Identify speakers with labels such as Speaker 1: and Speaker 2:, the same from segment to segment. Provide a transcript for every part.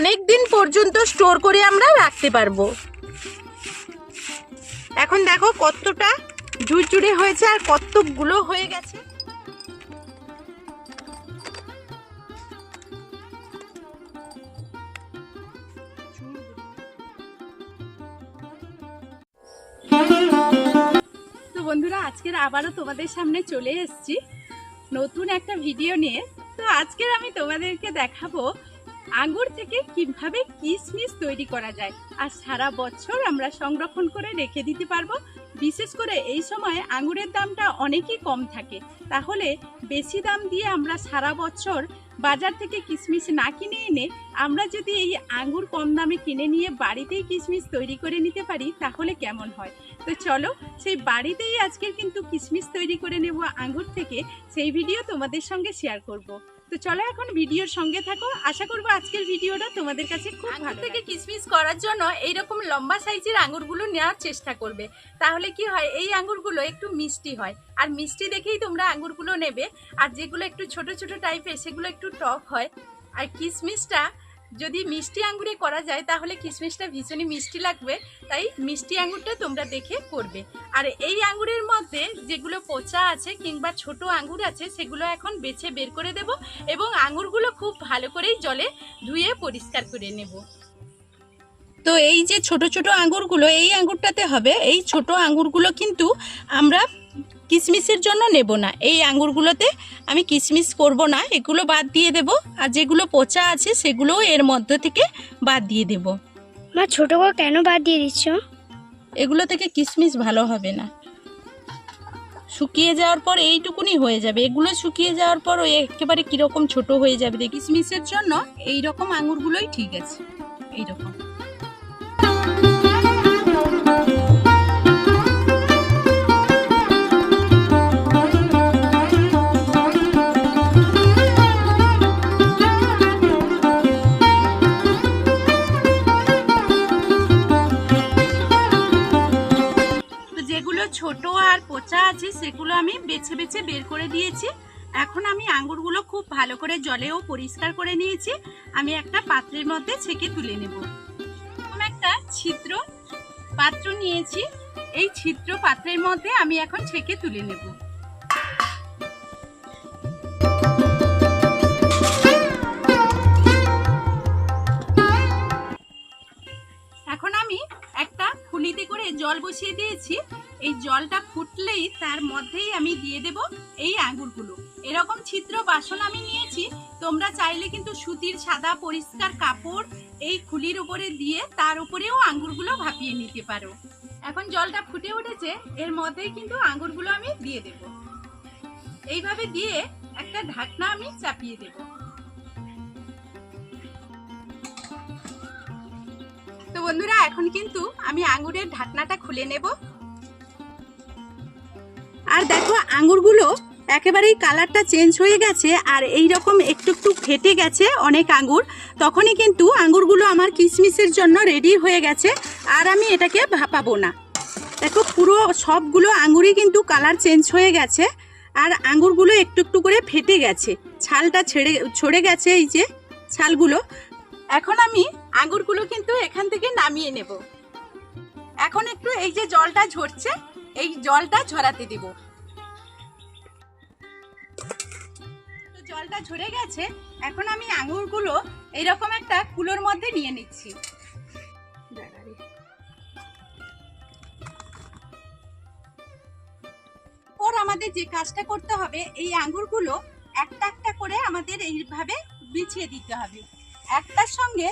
Speaker 1: অনেক দিন পর্যন্ত স্টোর করে আমরা রাখতে পারব। এখন দেখো কতটা ঝুরঝুরে হয়েছে আর কতগুলো হয়ে গেছে। তো বন্ধুরা, আজকের আবারও তোমাদের সামনে চলে এসেছি নতুন একটা ভিডিও নিয়ে। তো আজকের আমি তোমাদেরকে দেখাবো আঙ্গুর থেকে কীভাবে কিশমিশ তৈরি করা যায় আর সারা বছর আমরা সংরক্ষণ করে রেখে দিতে পারব। বিশেষ করে এই সময় আঙ্গুরের দামটা অনেকই কম থাকে। তাহলে বেশি দাম দিয়ে আমরা সারা বছর বাজার থেকে কিশমিশ না কিনে এনে আমরা যদি এই আঙ্গুর কম দামে কিনে নিয়ে বাড়িতেই কিশমিশ তৈরি করে নিতে পারি, তাহলে কেমন হয়? তো চলো, সেই বাড়িতেই আজকের কিন্তু কিশমিশ তৈরি করে নেব আঙ্গুর থেকে, সেই ভিডিও তোমাদের সঙ্গে শেয়ার করব। তো চলো এখন ভিডিওর সঙ্গে থাকো। আশা করব আজকের ভিডিওটা তোমাদের কাছে খুব ভালো থেকে কিসমিস করার জন্য এই রকম লম্বা সাইজের আঙ্গুরগুলো নেওয়ার চেষ্টা করবে। তাহলে কি হয় এই আঙ্গুরগুলো একটু মিষ্টি হয়। আর মিষ্টি দেখেই তোমরা আঙ্গুরগুলো নেবে। আর যেগুলো একটু ছোট ছোট টাইপের সেগুলো একটু টক হয়। আর কিশমিশটা যদি মিষ্টি আঙ্গুরে করা যায়, তাহলে কিশমিশটা ভীষণই মিষ্টি লাগবে। তাই মিষ্টি আঙ্গুরটা তোমরা দেখে করবে। আর এই আঙ্গুরের মধ্যে যেগুলো পচা আছে কিংবা ছোট আঙ্গুর আছে, সেগুলো এখন বেছে বের করে দেব এবং আঙ্গুরগুলো খুব ভালো করেই জলে ধুয়ে পরিষ্কার করে নেব। তো এই যে ছোট ছোট আঙ্গুরগুলো, এই আঙ্গুরটাতে হবে। এই ছোট আঙ্গুরগুলো কিন্তু আমরা কিশমিশের জন্য নেব না। এই আঙুরগুলোতে আমি কিশমিশ করব না এগুলো বাদ দিয়ে দেব। আর যেগুলো পচা আছে সেগুলোও এর মধ্যে থেকে বাদ দিয়ে দেব।
Speaker 2: মা ছোট করে কেন বাদ দিয়ে দিচ্ছ?
Speaker 1: এগুলো থেকে কিশমিশ ভালো হবে না। শুকিয়ে যাওয়ার পর এইটুকুনি হয়ে যাবে। এগুলো শুকিয়ে যাওয়ার পর ওই একেবারে কীরকম ছোট হয়ে যাবে কিশমিশের জন্য এই রকম আঙুরগুলোই ঠিক আছে। এই আছে সেগুলো আমি বেছে বেছে বের করে দিয়েছি। এখন আমি আঙ্গুরগুলো খুব ভালো করে জলেও পরিষ্কার করে নিয়েছি। আমি একটা পাত্রের মধ্যে ছেঁকে তুলে নেব। আমি একটা ছিদ্র পাত্র নিয়েছি। এই ছিদ্র পাত্রের মধ্যে আমি এখন ছেঁকে তুলে নেব। এখন আমি একটা খুলিতে করে জল বসিয়ে দিয়েছি। এই জলটা ফুটলেই তার মধ্যেই আমি দিয়ে দেব এই আঙ্গুরগুলো। এরকম ছিদ্র বাসন আমি নিয়েছি, তোমরা চাইলে কিন্তু সুতির সাদা পরিষ্কার কাপড় এই খুলির উপরে দিয়ে তার উপরেও আঙ্গুরগুলো ভাপিয়ে নিতে পারো। এখন জলটা ফুটে উঠেছে, এর মধ্যেই কিন্তু আঙ্গুরগুলো আমি দিয়ে দেব। এইভাবে দিয়ে একটা ঢাকনা আমি চাপিয়ে দেবো। তো বন্ধুরা, এখন কিন্তু আমি আঙ্গুরের ঢাকনাটা খুলে নেব। আর দেখো, আঙ্গুরগুলো একেবারেই কালারটা চেঞ্জ হয়ে গেছে আর এই রকম একটু একটু ফেটে গেছে অনেক আঙ্গুর। তখনই কিন্তু আঙ্গুরগুলো আমার কিশমিশের জন্য রেডি হয়ে গেছে আর আমি এটাকে ভাপাবো না। দেখো, পুরো সবগুলো আঙ্গুরই কিন্তু কালার চেঞ্জ হয়ে গেছে আর আঙ্গুরগুলো একটু একটু করে ফেটে গেছে। ছালটা ছেড়ে, ছড়ে গেছে এই যে ছালগুলো। এখন আমি আঙ্গুরগুলো কিন্তু এখান থেকে নামিয়ে নেব। এখন একটু এই যে জলটা ঝরছে এই জলটা ঝরাতে দিব। তো জলটা ঝরে গেছে এখন আমি আঙুরগুলো এইরকম একটা কুলোর মধ্যে নিয়ে নিচ্ছি। ওর আমাদের যে কাজটা করতে হবে এই আঙুরগুলো একটা একটা করে আমাদের এইভাবে বিছিয়ে দিতে হবে। একটার সঙ্গে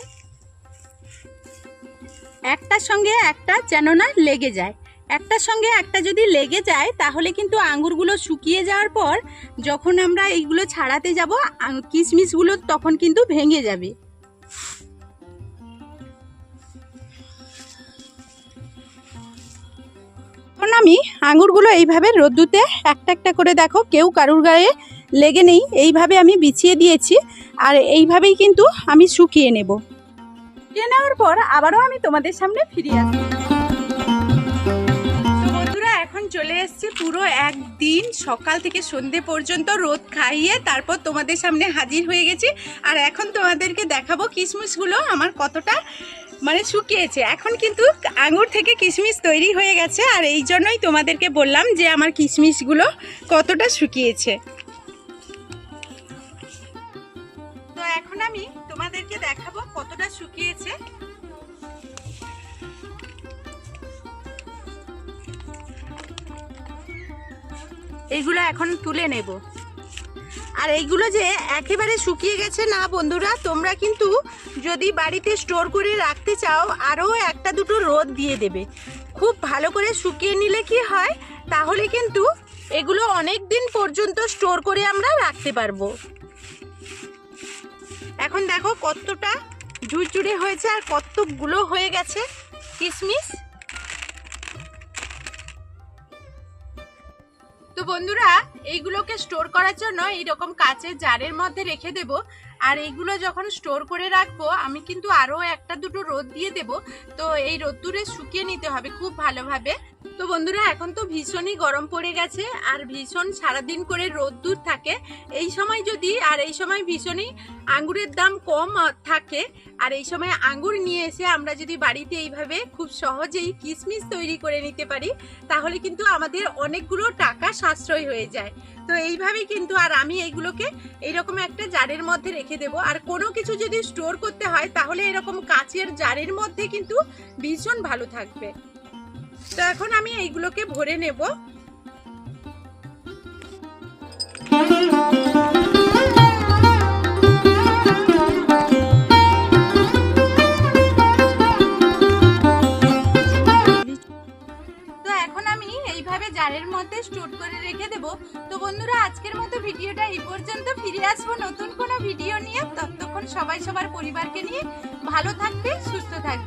Speaker 1: একটার সঙ্গে একটা যেন না লেগে যায়। একটার সঙ্গে একটা যদি লেগে যায়, তাহলে কিন্তু আঙুরগুলো শুকিয়ে যাওয়ার পর যখন আমরা এইগুলো ছাড়াতে যাব কিশমিশগুলো তখন কিন্তু ভেঙে যাবে। এখন আমি আঙুরগুলো এইভাবে রোদ্দুতে একটা একটা করে দেখো, কেউ কারুর গায়ে লেগে নেই। এইভাবে আমি বিছিয়ে দিয়েছি আর এইভাবেই কিন্তু আমি শুকিয়ে নেব। শুকিয়ে নেওয়ার পর আবারও আমি তোমাদের সামনে ফিরে আসব পুরো একদিন সকাল থেকে সন্ধে পর্যন্ত রোদ খাইয়ে তারপর তোমাদের সামনে হাজির হয়ে গেছি। আর এখন তোমাদেরকে দেখাবো কিশমিশগুলো আমার কতটা মানে শুকিয়েছে। এখন কিন্তু আঙুর থেকে কিশমিশ তৈরি হয়ে গেছে। আর এই জন্যই তোমাদেরকে বললাম যে আমার কিশমিশগুলো কতটা শুকিয়েছে। তো এখন আমি তোমাদেরকে দেখাবো কতটা শুকিয়েছে। এইগুলো এখন তুলে নেব। আর এইগুলো যে একেবারে শুকিয়ে গেছে না বন্ধুরা, তোমরা কিন্তু যদি বাড়িতে স্টোর করে রাখতে চাও, আরও একটা দুটো রোদ দিয়ে দেবে। খুব ভালো করে শুকিয়ে নিলে কি হয়, তাহলে কিন্তু এগুলো অনেক দিন পর্যন্ত স্টোর করে আমরা রাখতে পারব। এখন দেখো কতটা ঝুরঝুরে হয়েছে আর কতগুলো হয়ে গেছে কিশমিশ বন্ধুরা এইগুলোকে স্টোর করার জন্য এইরকম কাচের জারের মধ্যে রেখে দেব। আর এইগুলো যখন স্টোর করে রাখব, আমি কিন্তু আরও একটা দুটো রোদ দিয়ে দেব। তো এই রোদ্দুরে শুকিয়ে নিতে হবে খুব ভালোভাবে। তো বন্ধুরা, এখন তো ভীষণই গরম পড়ে গেছে আর ভীষণ সারাদিন করে রোদ্দুর থাকে। এই সময় যদি, আর এই সময় ভীষণই আঙ্গুরের দাম কম থাকে। আর এই সময় আঙ্গুর নিয়ে এসে আমরা যদি বাড়িতে এইভাবে খুব সহজেই কিশমিশ তৈরি করে নিতে পারি, তাহলে কিন্তু আমাদের অনেকগুলো টাকা সাশ্রয় হয়ে যায়। তো এইভাবেই কিন্তু, আর আমি এইগুলোকে এইরকম একটা জারের মধ্যে রেখে দেব। আর কোনো কিছু যদি স্টোর করতে হয়, তাহলে এরকম কাঁচের জারের মধ্যে কিন্তু ভীষণ ভালো থাকবে। তো এখন আমি এইগুলোকে ভরে নেব। জারের মধ্যে স্টোর করে রেখে দেব। তো বন্ধুরা, আজকের মতো ভিডিওটা এই পর্যন্ত। ফিরে আসব নতুন কোনো ভিডিও নিয়ে। ততক্ষণ সবাই সবার পরিবারকে নিয়ে ভালো থাকবে, সুস্থ থাকবে।